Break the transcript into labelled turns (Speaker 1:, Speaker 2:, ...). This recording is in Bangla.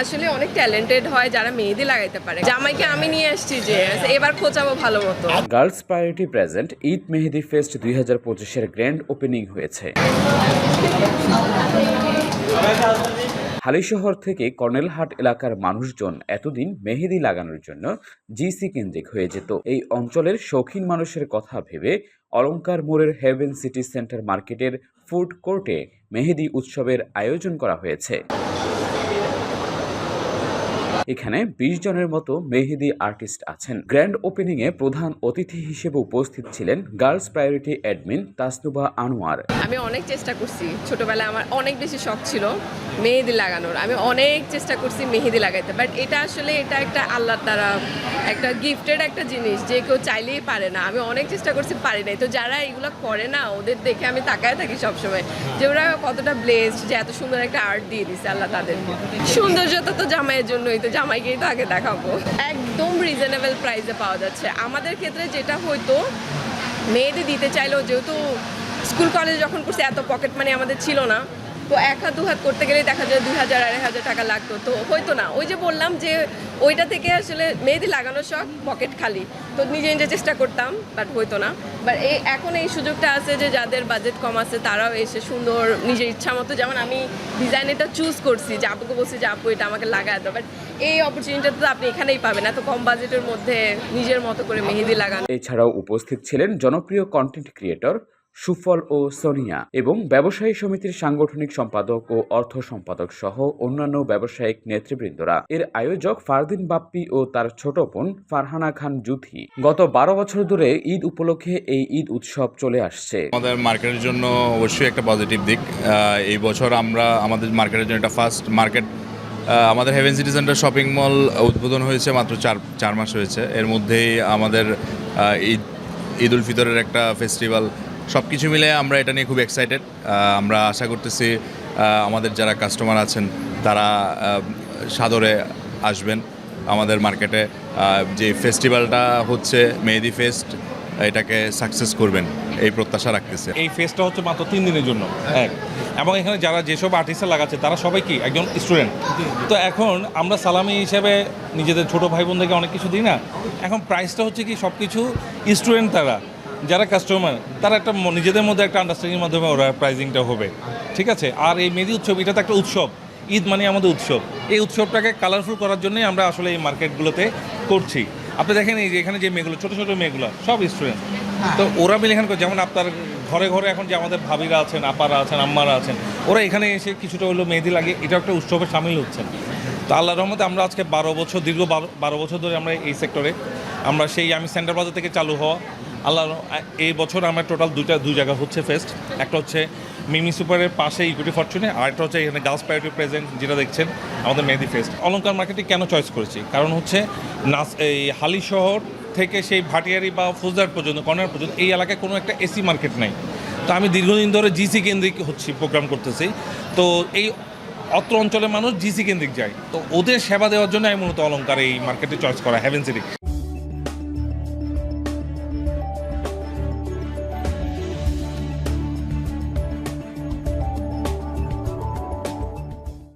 Speaker 1: আসলে অনেক ট্যালেন্টেড হয় যারা মেহেদি লাগাইতে পারে। জামাইকে আমি নিয়ে আসছি যে, এবার খোঁচাবো ভালো মতো।
Speaker 2: Girls priority present Eid mehndi fest দুই হাজার পঁচিশের গ্র্যান্ড ওপেনিং হয়েছে। হালিশহর থেকে কর্নেলহাট এলাকার মানুষজন এতদিন মেহেদি লাগানোর জন্য জিসি কেন্দ্রিক হয়ে যেত। এই অঞ্চলের শৌখিন মানুষের কথা ভেবে অলঙ্কার মোড়ের হেভেন সিটি সেন্টার মার্কেটের ফুড কোর্টে মেহেদি উৎসবের আয়োজন করা হয়েছে। এখানে বিশ জনের মতো মেহেদি আর্টিস্ট আছেন। গ্র্যান্ড ওপেনিং এ প্রধান অতিথি হিসেবে উপস্থিত ছিলেন Girls Priority admin Tasnuba Anwar.
Speaker 1: আমি অনেক চেষ্টা করছি। ছোটবেলায় আমার অনেক বেশি শখ ছিল। মেহেদি লাগানোর। আমি অনেক চেষ্টা করছি মেহেদি লাগাইতে বাট এটা আসলে এটা একটা আল্লাহর দ্বারা একটা গিফটেড একটা জিনিস যে কেউ চাইলেই পারে না। আমি অনেক চেষ্টা করছি, পারি নাই। তো যারা এগুলো করে না, ওদের দেখে আমি তাকায় থাকি সবসময় যে ওরা কতটা ব্লেসড যে এত সুন্দর একটা আর্ট দিয়ে দিছে আল্লাহ তাদের। সৌন্দর্যতা তো জামাইয়ের জন্যই, তো জামাইকেই তো আগে দেখাবো। একদম রিজনেবল প্রাইসে পাওয়া যাচ্ছে। আমাদের ক্ষেত্রে যেটা হয়তো মেয়েদের দিতে চাইলেও যেহেতু স্কুল কলেজে যখন করছে, এত পকেট মানি আমাদের ছিল না। তো এক হাত, দু হাত করতে গেলেই দেখা যায় দুই হাজার, আড়াই হাজার টাকা লাগতো। তো হয়তো না। ওই যে বললাম যে ওইটা থেকে আসলে মেহেদি লাগানোর শখ পকেট খালি। তো নিজে নিজে চেষ্টা করতাম বাট হইতো না। বাট এই এখন এই সুযোগটা আছে যে যাদের বাজেট কম আছে, তারাও এসে সুন্দর নিজের ইচ্ছা মতো যেমন আমি ডিজাইন এটা চুজ করছি, যে আপুকে বলছি যে, আপু, এটা আমাকে লাগায় দাও। বাট এই অপরচুনিটিটা তো আপনি এখানেই পাবেন। এত কম বাজেটের মধ্যে নিজের মতো করে মেহেদি লাগানো।
Speaker 2: এছাড়াও উপস্থিত ছিলেন জনপ্রিয় কন্টেন্ট ক্রিয়েটর সুফল ও সোনিয়া এবং ব্যবসায়ী সমিতির সাংগঠনিক সম্পাদক ও অর্থ সম্পাদক সহ অন্যান্য ব্যবসায়িক নেতৃবৃন্দরা। এর আয়োজক ফারদিন বাপ্পি ও তার ছোট বোন ফারহানা খান জুথি। গত বারো বছর ধরে ঈদ উপলক্ষে এই ঈদ উৎসব চলে আসছে।
Speaker 3: আমাদের মার্কেটের জন্য অবশ্যই একটা পজিটিভ দিক। এই বছর আমরা আমাদের মার্কেটের জন্য একটা ফার্স্ট মার্কেট আমাদের Heaven City Centre shopping mall উদ্বোধন হয়েছে মাত্র চার চার মাস হয়েছে। এর মধ্যেই আমাদের ঈদ ঈদ উল ফিতরের একটা ফেস্টিভ্যাল সব কিছু মিলে আমরা এটা নিয়ে খুব এক্সাইটেড আমরা আশা করতেছি আমাদের যারা কাস্টমার আছেন তারা সাদরে আসবেন আমাদের মার্কেটে যে ফেস্টিভ্যালটা হচ্ছে মেহেদি ফেস্ট এটাকে সাকসেস করবেন এই প্রত্যাশা রাখতেছে।
Speaker 4: এই ফেসটা হচ্ছে মাত্র তিন দিনের জন্য এক। এবং এখানে যারা যেসব আর্টিস্টরা লাগাচ্ছে তারা সবাই কি? একজন স্টুডেন্ট তো এখন আমরা সালামি হিসেবে নিজেদের ছোট ভাই বোনদেরকে অনেক কিছু দিই না? এখন প্রাইসটা হচ্ছে কি সব কিছু স্টুডেন্ট তারা। যারা কাস্টমার তারা একটা নিজেদের মধ্যে একটা আন্ডারস্ট্যান্ডিংয়ের মাধ্যমে ওরা প্রাইজিংটা হবে। ঠিক আছে? আর এই মেদি উৎসব এটা তো একটা উৎসব। ঈদ মানে আমাদের উৎসব। এই উৎসবটাকে কালারফুল করার জন্যই আমরা আসলে এই মার্কেটগুলোতে করছি। আপনি দেখেন এই যে এখানে যে মেয়েগুলো ছোটো ছোটো মেয়েগুলো সব স্টুডেন্ট তো ওরা মিলে এখানে যেমন আপনার ঘরে ঘরে এখন যে আমাদের ভাবিরা আছেন আপারা আছেন আম্মারা আছেন ওরা এখানে এসে কিছুটা হলো মেহেদি লাগে এটা একটা উৎসবে সামিল হচ্ছেন। তো আল্লাহ রহমতে আমরা আজকে বারো বছর দীর্ঘ বারো বারো বছর ধরে আমরা এই সেক্টরে আমরা সেই আমি সেন্টার বাজার থেকে চালু হওয়া আল্লাহ এই বছর আমার টোটাল দুইটা, দুই জায়গা হচ্ছে ফেস্ট একটা হচ্ছে মিমি সুপারের পাশে ইকুইটি ফরচুনে আর একটা হচ্ছে এখানে গার্লস প্রায়োরিটি প্রেজেন্ট যেটা দেখছেন, আমাদের মেহেদি ফেস্ট অলঙ্কার মার্কেটে কেন চয়েস করেছি? কারণ হচ্ছে নাস এই হালি শহর থেকে সেই ভাটিয়ারি বা ফৌজদার পর্যন্ত কর্নার পর্যন্ত, এই এলাকায় কোনো একটা এসি মার্কেট নাই। তো আমি দীর্ঘদিন ধরে জিসি কেন্দ্রিক হচ্ছি প্রোগ্রাম করতেছি। তো এই অত্র অঞ্চলের মানুষ জিসি কেন্দ্রিক যায়। তো ওদের সেবা দেওয়ার জন্য আমি মূলত অলঙ্কার এই মার্কেটে চয়েস করা হ্যাভেন সিটি